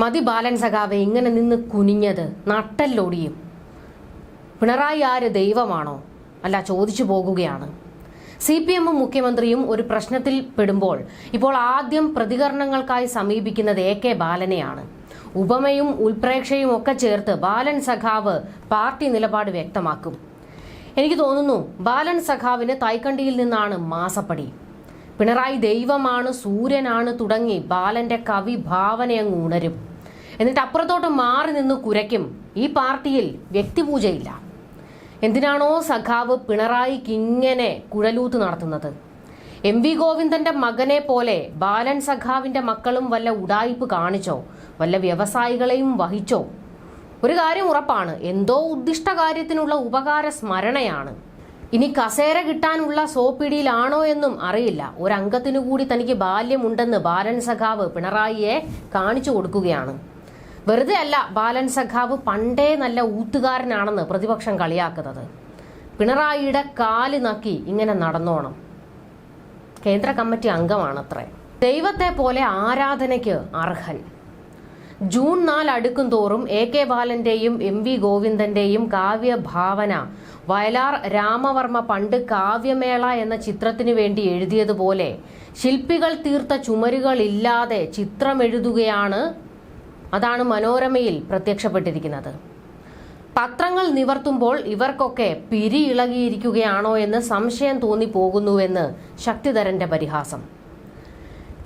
മതി ബാലൻ സഖാവെ ഇങ്ങനെ നിന്ന് കുനിഞ്ഞത് നട്ടല്ലൊടിയും. പിണറായി ആര് ദൈവമാണോ? അല്ല ചോദിച്ചു പോകുകയാണ്. സി പി എമ്മും മുഖ്യമന്ത്രിയും ഒരു പ്രശ്നത്തിൽ പെടുമ്പോൾ ഇപ്പോൾ ആദ്യം പ്രതികരണങ്ങൾക്കായി സമീപിക്കുന്നത് എ കെ ബാലനെയാണ്. ഉപമയും ഉൽപ്രേക്ഷയും ഒക്കെ ചേർത്ത് ബാലൻ സഖാവ് പാർട്ടി നിലപാട് വ്യക്തമാക്കും. എനിക്ക് തോന്നുന്നു ബാലൻ സഖാവിന് തൈക്കണ്ടിയിൽ നിന്നാണ് മാസപ്പടി. പിണറായി ദൈവമാണ് സൂര്യനാണ് തുടങ്ങി ബാലന്റെ കവി ഭാവനയങ്ങ് ഉണരും. എന്നിട്ട് അപ്പുറത്തോട്ട് മാറി നിന്ന് കുരയ്ക്കും. ഈ പാർട്ടിയിൽ വ്യക്തിപൂജയില്ല. എന്തിനാണോ സഖാവ് പിണറായിക്ക് ഇങ്ങനെ കുഴലൂത്ത് നടത്തുന്നത്? എം വി ഗോവിന്ദന്റെ മകനെ പോലെ ബാലൻ സഖാവിന്റെ മക്കളും വല്ല ഉടായിപ്പ് കാണിച്ചോ? വല്ല വ്യവസായികളെയും വഹിച്ചോ? ഒരു കാര്യം ഉറപ്പാണ് എന്തോ ഉദ്ദിഷ്ട കാര്യത്തിനുള്ള ഉപകാര സ്മരണയാണ്. ഇനി കസേര കിട്ടാനുള്ള സോപ്പിടിയിലാണോ എന്നും അറിയില്ല. ഒരംഗത്തിനു കൂടി തനിക്ക് ബാല്യമുണ്ടെന്ന് ബാലൻ സഖാവ് പിണറായിയെ കാണിച്ചു കൊടുക്കുകയാണ്. വെറുതെ അല്ല ബാലൻ സഖാവ് പണ്ടേ നല്ല ഊത്തുകാരനാണെന്ന് പ്രതിപക്ഷം കളിയാക്കുന്നത്. പിണറായിയുടെ കാൽ നക്കി ഇങ്ങനെ നടന്നോണം. കേന്ദ്ര കമ്മിറ്റി അംഗമാണത്രേ. ദൈവത്തെ പോലെ ആരാധനയ്ക്ക് അർഹൻ. ജൂൺ നാല് അടുക്കും തോറും എ കെ ബാലന്റെയും എം വി ഗോവിന്ദന്റെയും കാവ്യഭാവന വയലാർ രാമവർമ്മ പണ്ട് കാവ്യമേള എന്ന ചിത്രത്തിനു വേണ്ടി എഴുതിയതുപോലെ ശില്പികൾ തീർത്ത ചുമരുകളില്ലാതെ ചിത്രമെഴുതുകയാണ് അതാണ് മനോരമയിൽ പ്രത്യക്ഷപ്പെട്ടിരിക്കുന്നത്. പത്രങ്ങൾ നിവർത്തുമ്പോൾ ഇവർക്കൊക്കെ പിരി ഇളകിയിരിക്കുകയാണോ എന്ന് സംശയം തോന്നിപ്പോകുന്നുവെന്ന് ശക്തിധരന്റെ പരിഹാസം.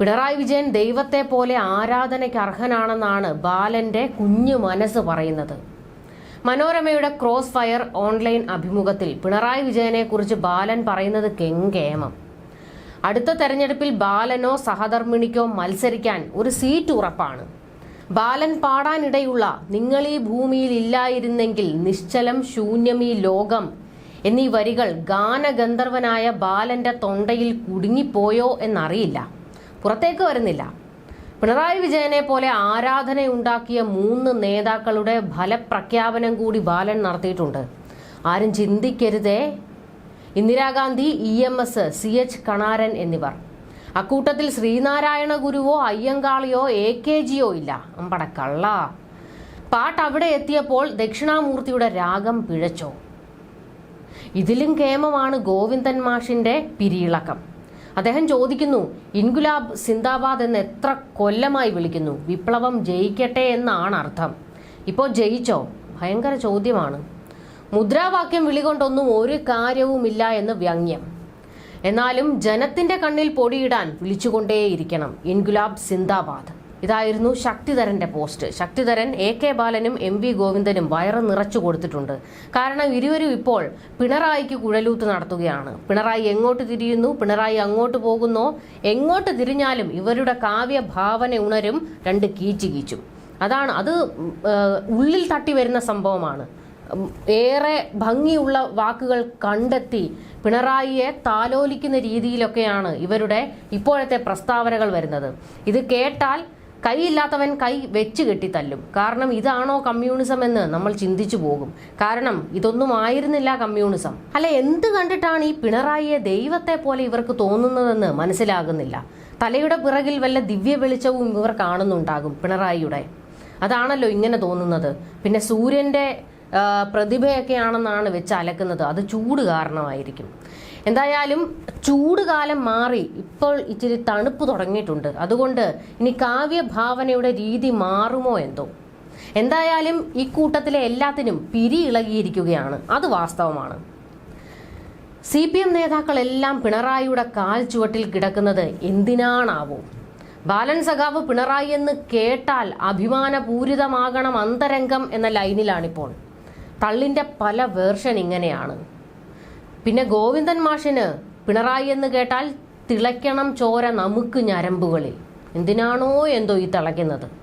പിണറായി വിജയൻ ദൈവത്തെ പോലെ ആരാധനയ്ക്ക് അർഹനാണെന്നാണ് ബാലന്റെ കുഞ്ഞു മനസ്സ് പറയുന്നത്. മനോരമയുടെ ക്രോസ് ഫയർ ഓൺലൈൻ അഭിമുഖത്തിൽ പിണറായി വിജയനെ കുറിച്ച് ബാലൻ പറയുന്നത് കെങ്കേമം. അടുത്ത തെരഞ്ഞെടുപ്പിൽ ബാലനോ സഹധർമ്മിണിക്കോ മത്സരിക്കാൻ ഒരു സീറ്റ് ഉറപ്പാണ്. ബാലൻ പാടാനിടയുള്ള നിങ്ങൾ ഈ ഭൂമിയിൽ ഇല്ലായിരുന്നെങ്കിൽ നിശ്ചലം ശൂന്യം ഈ ലോകം. എന്നീ വരികൾ ഗാനഗന്ധർവനായ ബാലന്റെ തൊണ്ടയിൽ കുടുങ്ങിപ്പോയോ എന്നറിയില്ല. പുറത്തേക്ക് വരുന്നില്ല. പിണറായി വിജയനെ പോലെ ആരാധനയുണ്ടാക്കിയ മൂന്ന് നേതാക്കളുടെ ഫലപ്രഖ്യാപനം കൂടി ബാലൻ നടത്തിയിട്ടുണ്ട്. ആരും ചിന്തിക്കരുതേ. Indira Gandhi E M S C H Kanaran എന്നിവർ. അക്കൂട്ടത്തിൽ ശ്രീനാരായണ ഗുരുവോ അയ്യങ്കാളിയോ എ കെ ജിയോ ഇല്ല. അമ്പട കള്ള പാട്ട് അവിടെ എത്തിയപ്പോൾ ദക്ഷിണാമൂർത്തിയുടെ രാഗം പിഴച്ചോ. ഇതിലും കേമമാണ് ഗോവിന്ദൻ മാഷിന്റെ പിരിയിളക്കം. അദ്ദേഹം ചോദിക്കുന്നു ഇൻഗുലാബ് സിന്ദാബാദ് എന്ന് എത്ര കൊല്ലമായി വിളിക്കുന്നു? വിപ്ലവം ജയിക്കട്ടെ എന്നാണ് അർത്ഥം. ഇപ്പോൾ ജയിച്ചോ? ഭയങ്കര ചോദ്യമാണ്. മുദ്രാവാക്യം വിളികൊണ്ടൊന്നും ഒരു കാര്യവുമില്ല എന്ന് വ്യംഗ്യം എന്നാലും ജനത്തിന്റെ കണ്ണിൽ പൊടിയിടാൻ വിളിച്ചുകൊണ്ടേയിരിക്കണം. ഇൻഗുലാബ് സിന്ദാബാദ്. ഇതായിരുന്നു ശക്തിധരന്റെ പോസ്റ്റ്. ശക്തിധരൻ എ കെ ബാലനും എം വി ഗോവിന്ദനും വയറ് നിറച്ചു കൊടുത്തിട്ടുണ്ട്. കാരണം ഇരുവരും ഇപ്പോൾ പിണറായിക്ക് കുഴലൂത്ത് നടത്തുകയാണ്. പിണറായി എങ്ങോട്ട് തിരിയുന്നു? പിണറായി അങ്ങോട്ട് പോകുന്നോ? എങ്ങോട്ട് തിരിഞ്ഞാലും ഇവരുടെ കാവ്യഭാവന ഉണരും രണ്ട് കീച്ചു കീച്ചും. അതാണ് അത് ഉള്ളിൽ തട്ടി വരുന്ന സംഭവമാണ്. ഏറെ ഭംഗിയുള്ള വാക്കുകൾ കണ്ടെത്തി പിണറായിയെ താലോലിക്കുന്ന രീതിയിലൊക്കെയാണ് ഇവരുടെ ഇപ്പോഴത്തെ പ്രസ്താവനകൾ വരുന്നത്. ഇത് കേട്ടാൽ കൈയില്ലാത്തവൻ കൈ വെച്ച് കെട്ടിത്തല്ലും. കാരണം ഇതാണോ കമ്മ്യൂണിസം എന്ന് നമ്മൾ ചിന്തിച്ചു പോകും. കാരണം ഇതൊന്നും ആയിരുന്നില്ല കമ്മ്യൂണിസം. അല്ല എന്ത് കണ്ടിട്ടാണ് ഈ പിണറായിയെ ദൈവത്തെ പോലെ ഇവർക്ക് തോന്നുന്നതെന്ന് മനസ്സിലാകുന്നില്ല. തലയുടെ പിറകിൽ വല്ല ദിവ്യ വെളിച്ചവും ഇവർ കാണുന്നുണ്ടാകും പിണറായിയുടെ. അതാണല്ലോ ഇങ്ങനെ തോന്നുന്നത്. പിന്നെ സൂര്യന്റെ ആ, പ്രതിഭയൊക്കെയാണെന്നാണ് വെച്ച് അലക്കുന്നത്. അത് ചൂട് കാരണമായിരിക്കും. എന്തായാലും ചൂട് കാലം മാറി ഇപ്പോൾ ഇച്ചിരി തണുപ്പ് തുടങ്ങിയിട്ടുണ്ട്. അതുകൊണ്ട് ഇനി കാവ്യഭാവനയുടെ രീതി മാറുമോ എന്തോ? എന്തായാലും ഈ കൂട്ടത്തിലെ എല്ലാത്തിനും പിരി ഇളകിയിരിക്കുകയാണ്. അത് വാസ്തവമാണ്. സി പി എം നേതാക്കളെല്ലാം പിണറായിയുടെ കാൽ ചുവട്ടിൽ കിടക്കുന്നത് എന്തിനാണാവോ? ബാലൻ സഖാവ് പിണറായി എന്ന് കേട്ടാൽ അഭിമാനപൂരിതമാകണം അന്തരംഗം എന്ന ലൈനിലാണിപ്പോൾ. തള്ളിന്റെ പല വേർഷൻ ഇങ്ങനെയാണ്. പിന്നെ ഗോവിന്ദൻ മാഷിന് പിണറായി എന്ന് കേട്ടാൽ തിളയ്ക്കണം ചോര നമുക്ക് ഞരമ്പുകളിൽ. എന്തിനാണോ എന്തോ ഈ തിളയ്ക്കുന്നത്?